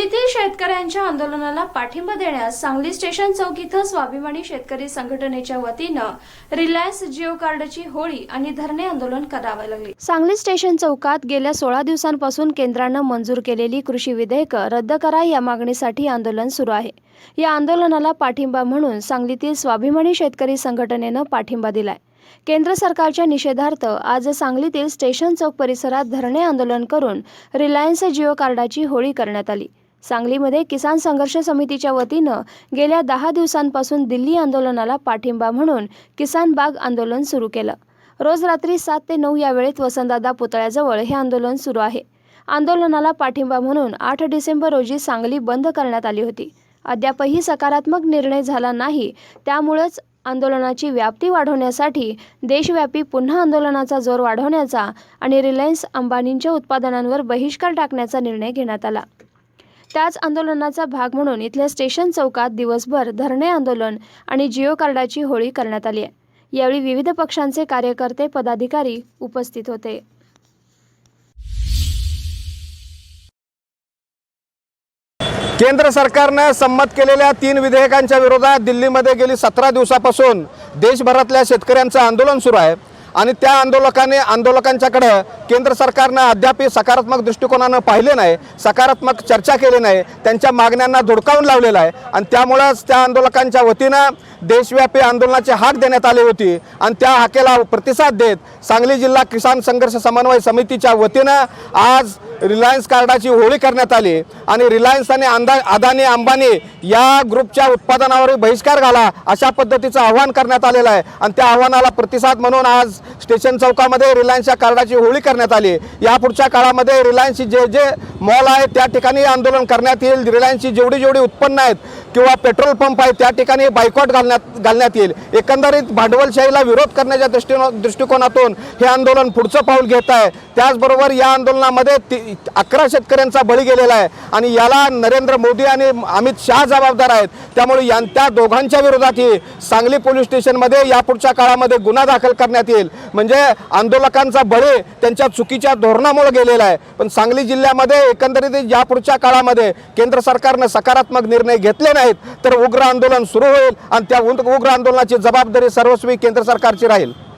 दिल्लीतील शेतकऱ्यांच्या आंदोलनाला पाठिंबा देण्यास सांगली स्टेशन चौक इथं स्वाभिमानी शेतकरी संघटनेच्या वतीनं रिलायन्स जिओ कार्डची होळी आणि धरणे आंदोलन करावे लागले. सांगली स्टेशन चौकात गेल्या सोळा दिवसांपासून केंद्रानं मंजूर केलेली कृषी विधेयकं रद्द करा या मागणीसाठी आंदोलन सुरू आहे. या आंदोलनाला पाठिंबा म्हणून सांगलीतील स्वाभिमानी शेतकरी संघटनेनं पाठिंबा दिलाय. केंद्र सरकारच्या निषेधार्थ आज सांगलीतील स्टेशन चौक परिसरात धरणे आंदोलन करून रिलायन्स जिओ कार्डाची होळी करण्यात आली. सांगलीमध्ये किसान संघर्ष समितीच्या वतीनं गेल्या दहा दिवसांपासून दिल्ली आंदोलनाला पाठिंबा म्हणून किसान बाग आंदोलन सुरू केलं. रोज रात्री सात ते नऊ या वेळेत वसंतदादा पुतळ्याजवळ हे आंदोलन सुरू आहे. आंदोलनाला पाठिंबा म्हणून आठ डिसेंबर रोजी सांगली बंद करण्यात आली होती. अद्यापही सकारात्मक निर्णय झाला नाही त्यामुळेच आंदोलनाची व्याप्ती वाढवण्यासाठी देशव्यापी पुन्हा आंदोलनाचा जोर वाढवण्याचा आणि रिलायन्स अंबानींच्या उत्पादनांवर बहिष्कार टाकण्याचा निर्णय घेण्यात आला. त्याच आंदोलनाचा भाग म्हणून इथल्या स्टेशन चौकात दिवसभर धरणे आंदोलन आणि जिओ कार्डाची होळी करण्यात आली आहे. यावेळी विविध पक्षांचे कार्यकर्ते पदाधिकारी उपस्थित होते. केंद्र सरकारनं संमत केलेल्या तीन विधेयकांच्या विरोधात दिल्लीमध्ये गेली सतरा दिवसापासून देशभरातल्या शेतकऱ्यांचं आंदोलन सुरू आहे. आणि त्या आंदोलकाने आंदोलकांच्याकडं केंद्र सरकारनं अद्याप सकारात्मक दृष्टिकोनानं पाहिले नाही सकारात्मक चर्चा केली नाही त्यांच्या मागण्यांना धुडकावून लावलेला आहे. आणि त्यामुळंच त्या आंदोलकांच्या वतीनं देशव्यापी आंदोलनाची हाक देण्यात आली होती. आणि त्या हाकेला प्रतिसाद देत सांगली जिल्हा किसान संघर्ष समन्वय समितीच्या वतीनं आज रिलायन्स कार्डाची होळी करण्यात आली आणि रिलायन्स आणि अंदा अदानी अंबानी या ग्रुपच्या उत्पादनावर बहिष्कार घाला अशा पद्धतीचं आव्हान करण्यात आलेलं आहे. आणि त्या आव्हानाला प्रतिसाद म्हणून आज स्टेशन चौकामध्ये रिलायन्सच्या कार्डाची होळी करण्यात आली. यापुढच्या काळामध्ये रिलायन्सची जे जे मॉल आहेत त्या ठिकाणी आंदोलन करण्यात येईल. रिलायन्सची जेवढी जेवढी उत्पन्न आहेत किंवा पेट्रोल पंप आहे त्या ठिकाणी बायकॉट घालण्यात घालण्यात येईल. एकंदरीत भांडवलशाहीला विरोध करण्याच्या दृष्टीनं दृष्टिकोनातून हे आंदोलन पुढचं पाऊल घेत आहे. त्याचबरोबर या आंदोलनामध्ये ती अकरा शेतकऱ्यांचा बळी गेलेला आहे आणि याला नरेंद्र मोदी आणि अमित शहा जबाबदार आहेत. त्यामुळे यां त्या दोघांच्या विरोधातही सांगली पोलीस स्टेशनमध्ये यापुढच्या काळामध्ये गुन्हा दाखल करण्यात येईल. म्हणजे आंदोलकांचा बळी त्यांच्या चुकीच्या धोरणामुळे गेलेला आहे. पण सांगली जिल्ह्यामध्ये एकंदरीत यापुढच्या काळामध्ये केंद्र सरकारनं सकारात्मक निर्णय घेतले नाहीत तर उग्र आंदोलन सुरू होईल आणि त्या उग्र आंदोलनाची जबाबदारी सर्वस्वी केंद्र सरकारची राहील.